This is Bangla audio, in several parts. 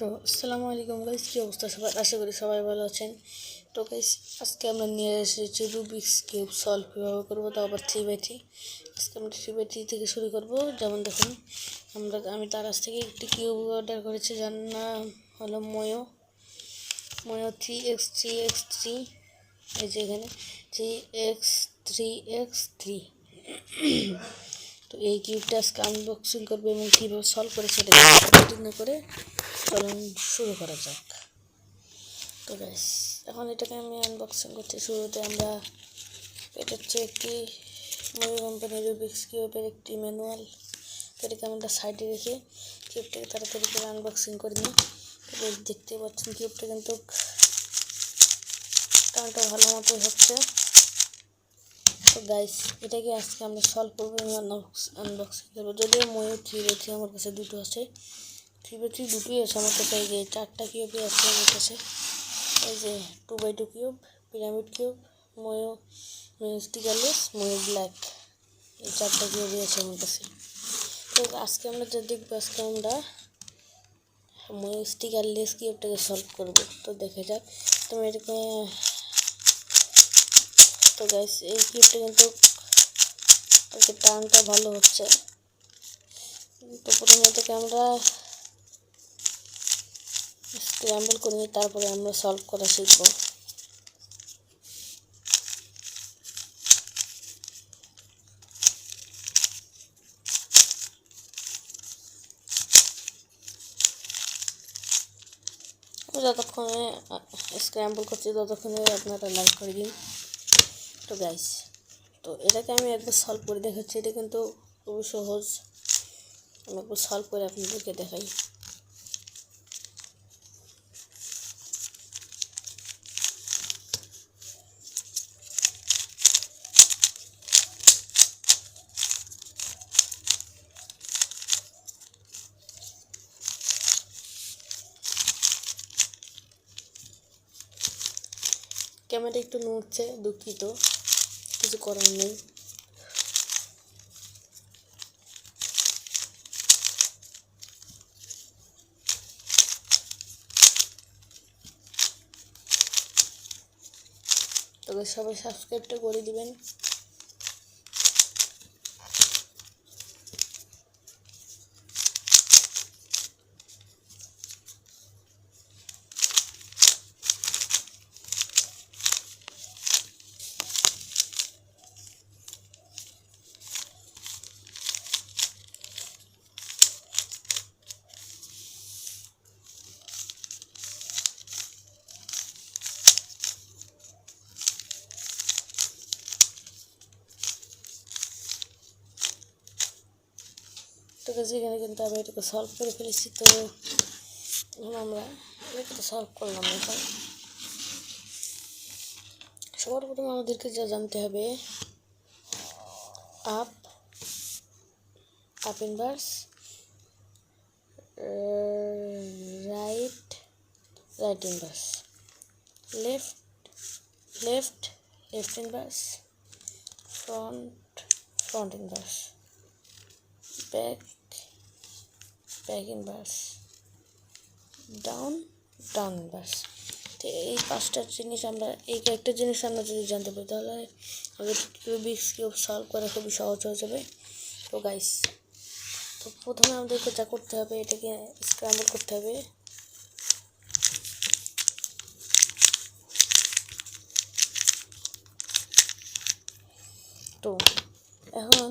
তো, আসসালামু আলাইকুম গাইস কী অবস্থা? সবার আশা করি সবাই ভালো আছেন। তো গাইস আজকে আমরা নিয়ে এসেছি রুবিক্স কিউব সলভ কীভাবে করব, তাও আবার থ্রি বাই থ্রি আজকে আমরা থ্রি বাই থ্রি থেকে শুরু করব। যেমন দেখুন, আমরা, আমি তার কাছ থেকে একটি কিউব অর্ডার করেছি, যার নাম হলো Moyu Moyu three x three x three এই যে এখানে three x three x three তো এই কিউবটা আজকে আনবক্সিং করব এবং কীভাবে সলভ করে সেটা করে চলুন শুরু করা যাক। তো ব্যাস এখন এটাকে আমি আনবক্সিং করছি। শুরুতে আমরা এটা হচ্ছে একটি মুভি কোম্পানির রুবিক্স কিউবের একটি ম্যানুয়াল এটাকে আমরা সাইডে রেখে কিউবটাকে তাড়াতাড়ি করে আনবক্সিং করে নিই। দেখতে পাচ্ছেন কিউবটা কিন্তু কারণটা ভালো মতোই হচ্ছে। তো গাইস এটাকে আজকে আমরা সলভ করব আনবক্সিং করব। যদিও ময়ূর থ্রি থ্রি আমার কাছে দুটো আছে। থ্রি বাই থ্রি দুটোই আছে আমার কাছে এই যে চারটা কিউবই আছে আমার কাছে। এই যে two by two cube pyramid cube Moyu stickerless Moyu black এই চারটা কিউবই আছে আমার কাছে। তো আজকে আমরা যা দেখব, আজকে আমরা ময়ূর স্টিকারলেস কিউবটাকে সলভ করব। তো দেখা যাক তুমি এটাকে তো গাইস এই কিউবটা কিন্তু টানটা ভালো হচ্ছে। তো প্রথমে এটাকে আমরা স্ক্র্যাম্বল করে নিই তারপরে আমরা সলভ করা শিখব। যতক্ষণে স্ক্র্যাম্বল করছি ততক্ষণে আপনারা লাইক করে দিন। তো গাইস তো এটাকে আমি একবার সলভ করে দেখাচ্ছি। এটা কিন্তু খুবই সহজ। আমি একবার সলভ করে আপনাদেরকে দেখাই। ক্যামেরা একটু নড়ছে দুঃখিত। কিছু করার নেই। তবে সবাই সাবস্ক্রাইবটা করে দিবেন। তো এখানে কিন্তু আমি এটাকে সলভ করে ফেলেছি তো আমরা এটাকে সলভ করলাম এখন। সবার প্রথমে আমাদেরকে যা জানতে হবে up up inverse right right inverse left left left inverse front front inverse back back inverse down down inverse তো এই পাঁচটা জিনিস আমরা, এই কয়েকটা জিনিস আমরা যদি জানতে পারি, তাহলে আমাদের কিউব সলভ করা খুবই সহজ হয়ে যাবে। তো গাইস তো প্রথমে আমাদেরকে যা করতে হবে, এটাকে স্ক্র্যাম্বল করতে হবে। তো এখন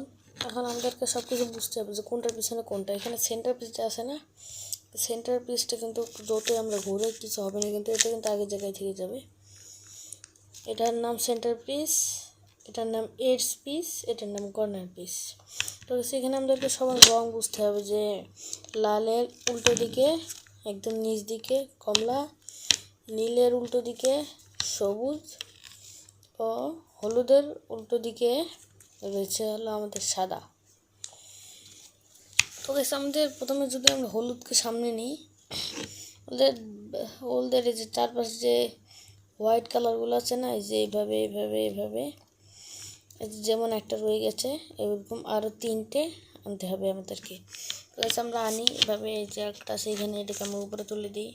এখন আমাদেরকে সব কিছু বুঝতে হবে যে কোনটার পিছনে কোনটা। এখানে সেন্টার পিসটা আছে না? সেন্টার পিসটা কিন্তু যতই আমরা ঘুরে কিছু হবে না, কিন্তু এটা কিন্তু আগের জায়গায় থেকে যাবে। এটার নাম সেন্টার পিস এটার নাম এইডস পিস এটার নাম কর্নার পিস তো সেখানে আমাদেরকে সবার রং বুঝতে হবে যে লালের উল্টো দিকে, একদম নিচ দিকে কমলা, নীলের উল্টো দিকে সবুজ, ও হলুদের উল্টো দিকে রয়েছে হলো আমাদের সাদা। তো গেছে আমাদের প্রথমে যদি আমরা হলুদকে সামনে নিই ওদের ওদের এই যে চারপাশে যে হোয়াইট কালারগুলো আছে না, এই যে এইভাবে এইভাবে এইভাবে যেমন একটা রয়ে গেছে, এরকম আরও তিনটে আনতে হবে আমাদেরকে। গাছ আমরা আনি, এভাবে এই যে একটা আছে এখানে, এটাকে আমরা উপরে তুলে দিই।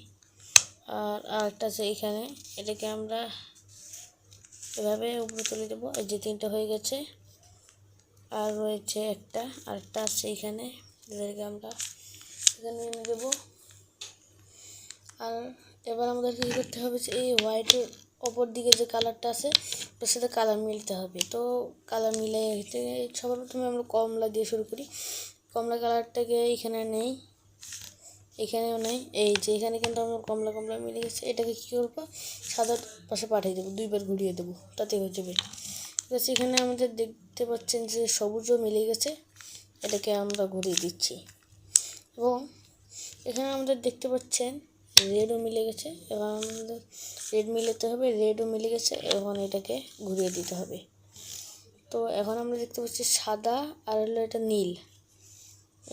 আর আরেকটা আছে এখানে, এটাকে আমরা এভাবে উপরে তুলে দেবো, এই যে তিনটা হয়ে গেছে। আর রয়েছে একটা, আরেকটা আছে এখানে এদেরকে আমরা এখানে এনে দেবো আর এবার আমাদের কী করতে হবে যে, এই হোয়াইটের ওপর দিকে যে কালারটা আছে তার সাথে কালার মিলতে হবে। তো কালার মিলে সবার প্রথমে আমরা কমলা দিয়ে শুরু করি। কমলা কালারটাকে এখানে নেই, এখানেও নেই। এই যে এখানে কিন্তু আমার কমলা কমলা মিলে গেছে। এটাকে কী করব? সাদার পাশে পাঠিয়ে দেবো, দুইবার ঘুরিয়ে দেবো। তাতে হয়ে যাবে। আছে এখানে আমাদের দেখতে পাচ্ছেন যে সবুজও মিলে গেছে। এটাকে আমরা ঘুরিয়ে দিচ্ছি। এবং এখানে আমাদের দেখতে পাচ্ছেন রেডও মিলে গেছে। এবার আমাদের রেড মিলাতে হবে, রেডও মিলে গেছে। এখন এটাকে ঘুরিয়ে দিতে হবে। তো এখন আমরা দেখতে পাচ্ছি সাদা আর হলো এটা নীল।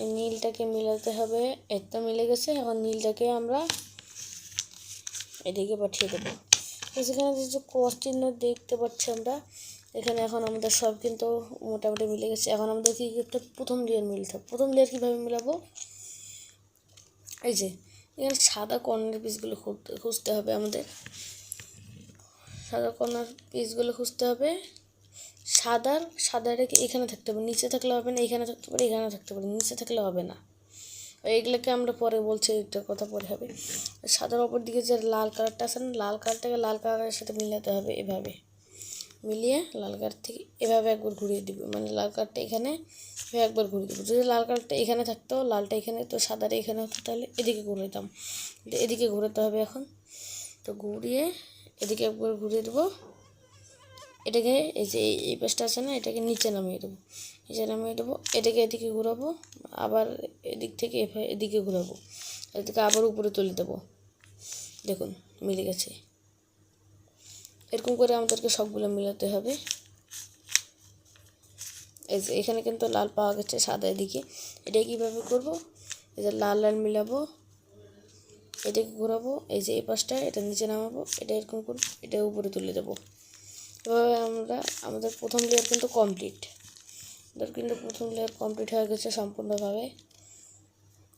এই নীলটাকে মিলাতে হবে এটা মিলে গেছে। এখন নীলটাকে আমরা এদিকে পাঠিয়ে দেবো। সেখানে যে ক্রস চিহ্ন দেখতে পাচ্ছি আমরা এখানে এখন আমাদের সব কিন্তু মোটামুটি মিলে গেছে। এখন আমাদের কী করতে প্রথম লেয়ার মিলতে হবে প্রথম লেয়ার কীভাবে মিলাবো? এই যে, এখানে সাদা কর্নার পিসগুলো খুঁজতে হবে আমাদের। সাদা কর্নার পিসগুলো খুঁজতে হবে। সাদার সাদাটাকে এখানে থাকতে হবে। নিচে থাকলে হবে না, এখানে থাকতে পারে এখানে থাকতে পারে নিচে থাকলে হবে না। এইগুলোকে আমরা পরে বলছি, একটা কথা পরে হবে। সাদার ওপর দিকে যে লাল কালারটা আছে না, লাল কালারটাকে লাল কালারের সাথে মিলাতে হবে এভাবে। মিলিয়ে লাল কালার থেকে এভাবে একবার ঘুরিয়ে দিব। মানে লাল কালারটা এখানে এভাবে একবার ঘুরিয়ে দেবো। যদি লাল কালারটা এখানে থাকতো, লালটা এখানে, তো সাদাটা এখানে হতো তাহলে এদিকে ঘুরে দিতাম এদিকে ঘুরাতে হবে এখন। তো ঘুরিয়ে এদিকে একবার ঘুরিয়ে দেবো। এটাকে এই যে এই- পাশটা আছে না, এটাকে নিচে নামিয়ে দেবো। নিচে নামিয়ে দেবো, এটাকে এদিকে ঘুরাবো, আবার এদিক থেকে এভাবে এদিকে ঘুরাবো। এদিকে আবার উপরে তুলে দেবো। দেখুন, মিলে গেছে। এরকম করে আমাদেরকে সবগুলো মিলাতে হবে। এই যে এখানে কিন্তু লাল পাওয়া গেছে সাদা এদিকে। এটা কীভাবে করব? এই যে লাল লাল মিলাবো। এটাকে ঘোরাবো। এই যে এই পাশটা, এটা নিচে নামাবো। এটা এরকম করব। এটা উপরে তুলে দেবো। এভাবে আমরা, আমাদের প্রথম লেয়ার কিন্তু কমপ্লিট আমাদের কিন্তু প্রথম লেয়ার কমপ্লিট হয়ে গেছে সম্পূর্ণভাবে।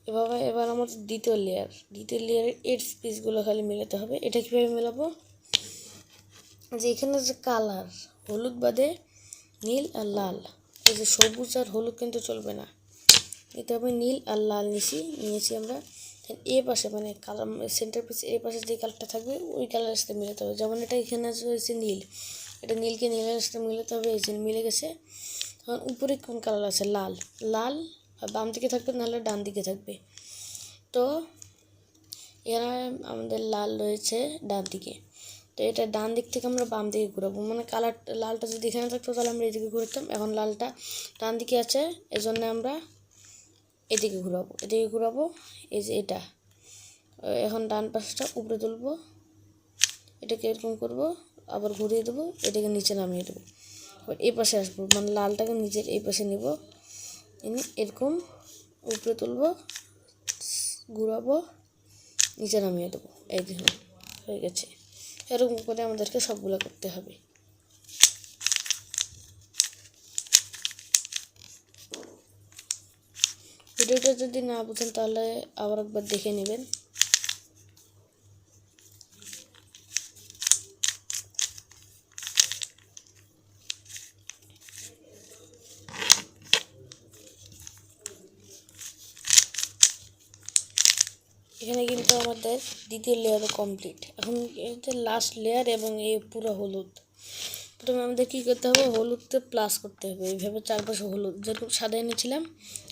এভাবে এবার আমাদের দ্বিতীয় লেয়ার দ্বিতীয় লেয়ারের এর পিসগুলো খালি মেলাতে হবে। এটা কীভাবে মেলাবো? যে এখানে যে কালার, হলুদ বাদে নীল আর লাল। এই যে সবুজ আর হলুদ কিন্তু চলবে না। এটা আমি নীল আর লাল নিছি, নিয়েছি আমরা। এ পাশে মানে কালার সেন্টার পিস এ পাশে যে কালারটা থাকবে, ওই কালারের সাথে মিলাতে হবে। যেমন এটা এখানে হয়েছে নীল। এটা নীলকে নীলের সাথে মিলাতে হবে, এই যে মিলে গেছে। তখন উপরে কোন কালার আছে? লাল। লাল বাম দিকে থাকবে, নাহলে ডান দিকে থাকবে। তো এরা আমাদের লাল রয়েছে ডান দিকে। তো এটা ডান দিক থেকে আমরা বাম দিকে ঘুরাবো। মানে কালার, লালটা যদি এখানে থাকতো তাহলে আমরা এদিকে ঘুরতাম, এখন লালটা ডান দিকে আছে এই জন্য আমরা এদিকে ঘুরাবো এদিকে ঘুরাবো, এই যে এটা। এখন ডান পাশটা উপরে তুলবো, এটাকে এরকম করব, আবার ঘুরিয়ে দেবো, এটাকে নিচে নামিয়ে দেবো। আবার এই পাশে আসব মানে লালটাকে নিচের এই পাশে নেব, এনে এরকম উপরে তুলবো, ঘুরাবো, নিচে নামিয়ে দেবো, এই দেখুন, হয়ে গেছে। এরকম করে আমাদেরকে সবগুলো করতে হবে। ভিডিওটা যদি না বুঝেন তাহলে আবার একবার দেখে নেবেন। এখানে কিন্তু আমাদের দ্বিতীয় লেয়ারও কমপ্লিট এখন এটা লাস্ট লেয়ার এবং এই পুরো হলুদ। প্রথমে আমাদের কী করতে হবে? হলুদতে প্লাস করতে হবে। এইভাবে চারপাশে হলুদ যেরকম সাদা এনেছিলাম,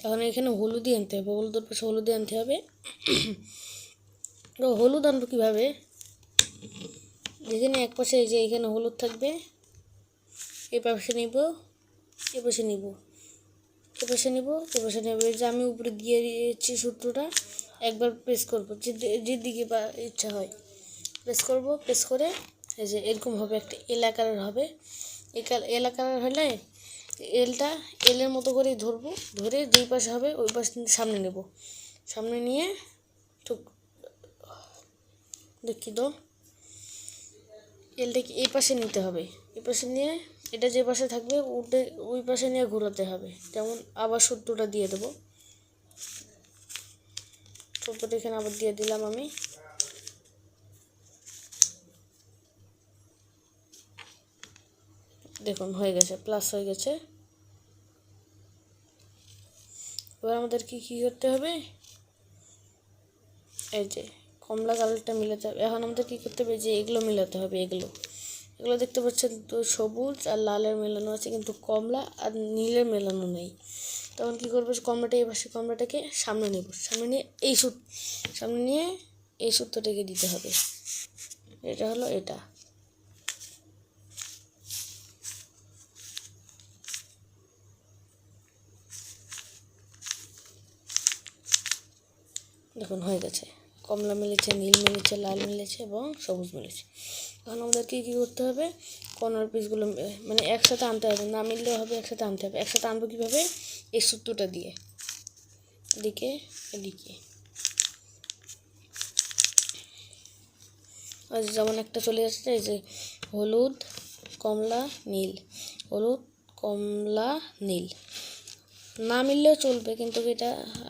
এখন এখানে হলুদই আনতে হবে। হলুদের পাশে হলুদই আনতে হবে। তো হলুদ আনব কীভাবে? যেখানে এক পাশে এই যে এখানে হলুদ থাকবে এই পাশে নিব, এ পাশে নিব, এ পাশে নিব, এ পাশে নেব। এই যে আমি উপরে দিয়ে দিয়েছি সূত্রটা, একবার প্রেস করব, যে যে দিকে বা ইচ্ছা হয়। প্রেস করব প্রেস করে এই যে এরকম হবে একটা এল আকারের হবে। এল আকারের হলে এলটা এলের মতো করেই ধরবো, ধরে দুই পাশে হবে, ওই পাশে সামনে নেব। সামনে নিয়ে ঠিক, দেখি তো। এলটাকে এই পাশে নিতে হবে। এই পাশে নিয়ে এটা যে পাশে থাকবে ওটা ওই পাশে নিয়ে ঘোরাতে হবে। যেমন আবার সূত্রটা দিয়ে দেবো। সূত্রটা এখানে আবার দিয়ে দিলাম আমি। দেখুন, হয়ে গেছে প্লাস হয়ে গেছে। এবার আমাদের কি কি করতে হবে? এই যে, কমলা কালারটা মিলাতে হবে। এখন আমাদের কী করতে হবে? যে, এগুলো মিলাতে হবে, এগুলো। এগুলো দেখতে পাচ্ছেন তো সবুজ আর লালের মেলানো আছে, কিন্তু কমলা আর নীলের মেলানো নেই। তখন কী করব? কমলাটা এই পাশে, কমলাটাকে সামনে নেব। সামনে নিয়ে এই সুত সামনে নিয়ে এই সূত্রটাকে দিতে হবে। এটা হলো এটা। দেখুন, হয়ে গেছে। কমলা মিলেছে, নীল মিলেছে, লাল মিলেছে এবং সবুজ মিলেছে। এখন আমাদের কী কী করতে হবে? কর্নার পিসগুলো মানে একসাথে আনতে হবে, না মিললেও হবে, একসাথে আনতে হবে। একসাথে আনব কীভাবে? এই সূত্রটা দিয়ে। এদিকে এদিকে। আজ যেমন একটা চলে যাচ্ছে এই যে হলুদ, কমলা, নীল। হলুদ, কমলা, নীল। না মিললেও চলবে, কিন্তু এটা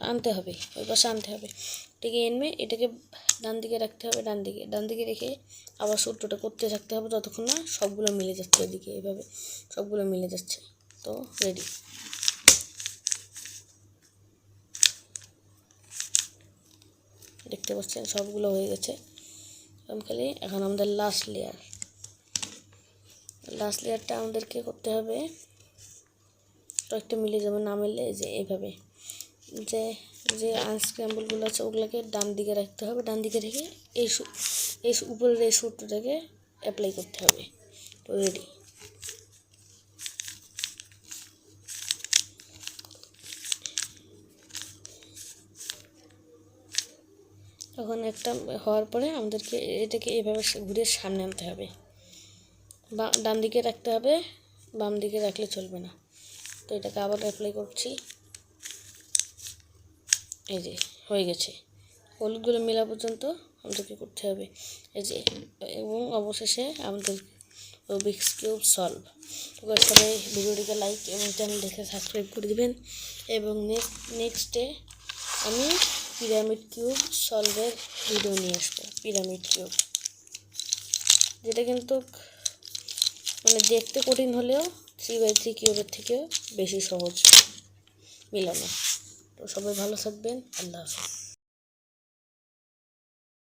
আনতে হবে, ওই পাশে আনতে হবে। এটাকে এনবে এটাকে ডান দিকে রাখতে হবে, ডান দিকে ডান দিকে রেখে আবার সূত্রটা করতে থাকতে হবে ততক্ষণ না সবগুলো মিলে যাচ্ছে এদিকে এভাবে সবগুলো মিলে যাচ্ছে। তো রেডি দেখতে পাচ্ছেন সবগুলো হয়ে গেছে। খালি, এখন আমাদের লাস্ট লেয়ার লাস্ট লেয়ারটা আমাদেরকে করতে হবে কয়েকটা মিলে যাবে না মিললে যে এইভাবে। যে যে আনস্ক্র্যাম্বলগুলো আছে, ওগুলোকে ডান দিকে রাখতে হবে। ডান দিকে রেখে এই এই উপরের এই সূত্রটাকে অ্যাপ্লাই করতে হবে। রেডি তখন একটা হওয়ার পরে আমাদেরকে এটাকে এভাবে ঘুরে সামনে আনতে হবে। বা, ডান দিকে রাখতে হবে, বাম দিকে রাখলে চলবে না। তো এটাকে আবার অ্যাপ্লাই করছি। এই যে, হয়ে গেছে। হলুদগুলো মেলা পর্যন্ত আমাদেরকে করতে হবে। এই যে, এবং অবশেষে আমাদের রুবিক্স কিউব সলভ সবাই ভিডিওটিকে লাইক এবং চ্যানেল দেখে সাবস্ক্রাইব করে দেবেন। এবং নেক্সট নেক্সটে আমি পিরামিড কিউব সলভের ভিডিও নিয়ে আসব পিরামিড কিউব যেটা কিন্তু মানে দেখতে কঠিন হলেও থ্রি বাই থ্রি কিউবের থেকে বেশি সহজ মিলানো। তো সবাই ভালো থাকবেন। আল্লাহ হাফিজ।